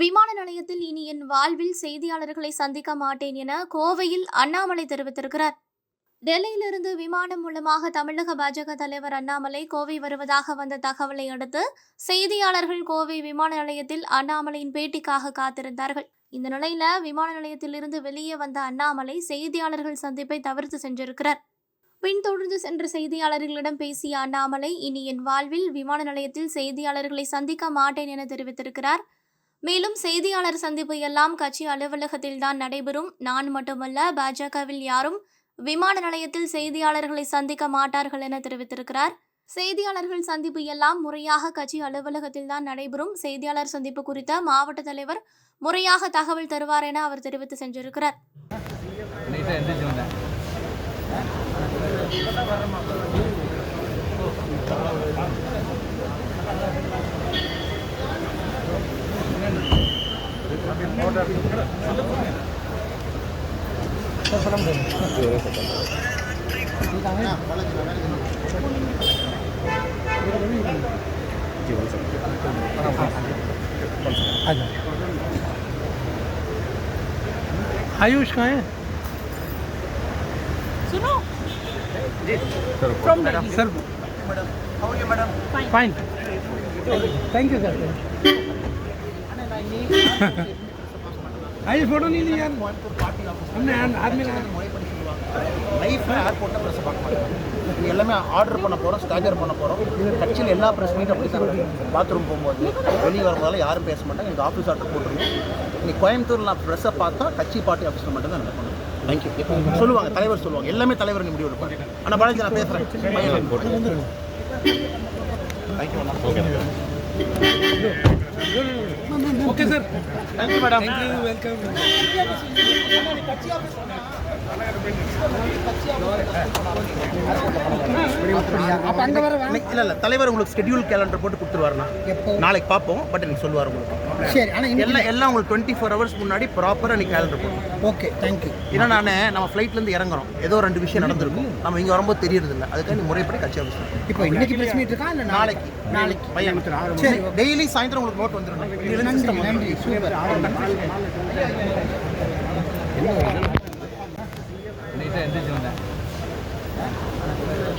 விமான நிலையத்தில் இனி என் வாழ்வில் செய்தியாளர்களை சந்திக்க மாட்டேன் என கோவையில் அண்ணாமலை தெரிவித்திருக்கிறார். டெல்லியிலிருந்து விமானம் மூலமாக தமிழக பாஜக தலைவர் அண்ணாமலை கோவை வருவதாக வந்த தகவலை அடுத்து செய்தியாளர்கள் கோவை விமான நிலையத்தில் அண்ணாமலையின் பேட்டிக்காக காத்திருந்தார்கள். இந்த நிலையில விமான நிலையத்திலிருந்து வெளியே வந்த அண்ணாமலை செய்தியாளர்கள் சந்திப்பை தவிர்த்து சென்றிருக்கிறார். பின்தொடர்ந்து சென்ற செய்தியாளர்களிடம் பேசிய அண்ணாமலை இனி என் வாழ்வில் விமான நிலையத்தில் செய்தியாளர்களை சந்திக்க மாட்டேன் என தெரிவித்திருக்கிறார். மேலும் செய்தியாளர் சந்திப்பு எல்லாம் கட்சி அலுவலகத்தில் தான் நடைபெறும். நான் மட்டுமல்ல பாஜகவில் யாரும் விமான நிலையத்தில் செய்தியாளர்களை சந்திக்க மாட்டார்கள் என தெரிவித்திருக்கிறார். செய்தியாளர்கள் சந்திப்பு எல்லாம் முறையாக கட்சி அலுவலகத்தில் தான் நடைபெறும். செய்தியாளர் சந்திப்பு குறித்த மாவட்ட தலைவர் முறையாக தகவல் தருவார் என அவர் தெரிவித்து சென்றிருக்கிறார். आयुष कहाँ है? sir fine thank you sir Ayush photo नहीं ली यार हमने आदमी लगा லைஃப்ல ஏர்போர்ட்ல ப்ரெஸ் பார்க்க மாட்டேன் இது எல்லாமே ஆர்டர் பண்ண போறோம் ஸ்டாகர் பண்ண போறோம் கட்சியில் எல்லா ப்ரெஸ் மீட்டும் அப்படி தான் பாத்ரூம் போகும்போது வெளியே வரும்போது யாரும் பேச மாட்டாங்க எனக்கு ஆஃபீஸ் ஆர்டர் போட்டுருங்க நீ கோயம்புத்தூர்ல நான் ப்ரெஸ்ஸை பார்த்தா கட்சி பார்ட்டி ஆஃபீஸில் மட்டும் தான் நடக்கணும் தேங்க்யூ சொல்லுவாங்க தலைவர் சொல்லுவாங்க. எல்லாமே தலைவர் முடிவு எடுப்பாங்க ஆனால் பாலாஜி நான் பேசுகிறேன் thank you madam okay sir thank you madam welcome கட்சி ஆஃபீஸ் கட்சி ஆஃபீஸ் அப்போ அங்கே இல்லை இல்லை தலைவர் உங்களுக்கு ஸ்கெடியூல் கேலண்டர் போட்டு கொடுத்துருவாருண்ணா. நாளைக்கு பார்ப்போம் பட் எனக்கு சொல்லுவார் உங்களுக்கு. ஆனால் எல்லாம் எல்லாம் உங்களுக்கு டுவெண்ட்டி ஃபோர் ஹவர்ஸ் முன்னாடி ப்ராப்பராக நீ கேலண்டர் போடணும் ஓகே தேங்க்யூ ஏன்னா நான் நம்ம ஃப்ளைட்லேருந்து இறங்குறோம். ஏதோ ரெண்டு விஷயம் நடந்திருக்கும். நம்ம இங்கே வரும்போது தெரியறது இல்லை அதுக்காக நீ முறைப்படி கட்சி அமைச்சு இப்போ இன்னைக்கு பிரஸ் இருக்கா? இல்லை நாளைக்கு? நாளைக்கு. பையன். டெய்லி சாயந்தரம் உங்களுக்கு நோட் வந்துடும் நன்றி சூப்பர். என்ன எந்திரிச்சு வந்தேன்.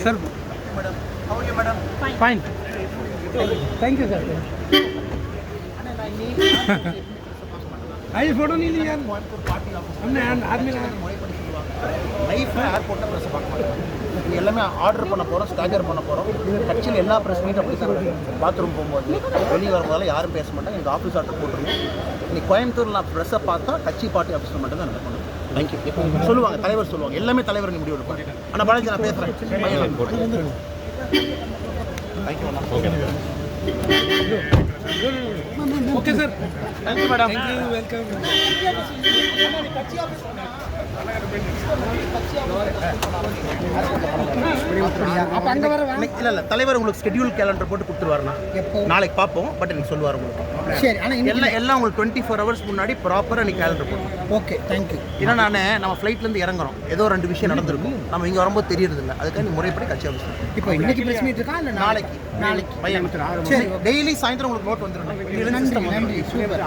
sir madam fine thank you sir Ayush photo नहीं ली यार हमने आदमी लगा லைஃப்ல ஏர்போர்ட்ல ப்ரெஸ் பார்க்க மாட்டேன் இது எல்லாமே ஆர்டர் பண்ண போறோம் ஸ்டாகர் பண்ண போறோம் கட்சியில் எல்லா ப்ரெஸ் மீட்டும் அப்படி தான் பாத்ரூம் போகும்போது வெளியே வரும்போது யாரும் பேச மாட்டாங்க எனக்கு ஆஃபீஸ் ஆர்டர் போட்டுருங்க நீ கோயம்புத்தூர்ல நான் ப்ரெஸ்ஸை பார்த்தா கட்சி பார்ட்டி ஆஃபீஸில் மட்டும் தான் நடக்கணும் தேங்க்யூ சொல்லுவாங்க தலைவர் சொல்லுவாங்க எல்லாமே தலைவர் முடிவு எடுப்பாங்க ஆனால் பாலாஜி நான் பேசுகிறேன் okay sir thank you madam welcome அப்ப அங்க வர. இல்லை இல்லை தலைவர் உங்களுக்கு ஸ்கெடியூல் கேலண்டர் போட்டு கொடுத்துருவாருண்ணா. நாளைக்கு பார்ப்போம். பட் எனக்கு சொல்லுவார் உங்களுக்கு. சரி ஆனா இன்னைக்கு எல்லாம் எல்லாம் உங்களுக்கு டுவெண்ட்டி ஃபோர் ஹவர்ஸ் முன்னாடி ப்ராப்பராக நீ கேலண்டர் போடணும் ஓகே தேங்க்யூ ஏன்னா நான் நம்ம ஃப்ளைட்லேருந்து இறங்குறோம். ஏதோ ரெண்டு விஷயம் நடந்திருக்கும். நம்ம இங்கே வரும்போது தெரியறது இல்லை அதுக்காக நீ முறைப்படி கட்சி ஆஃபீஸ் இப்போ இன்னைக்கு பிரஸ் மீட் இருக்கா? இல்ல நாளைக்கு? நாளைக்கு. பையன். சரி டெய்லி சாயந்தரம் உங்களுக்கு நோட் வந்துடும் நன்றி நன்றி. சூப்பர்.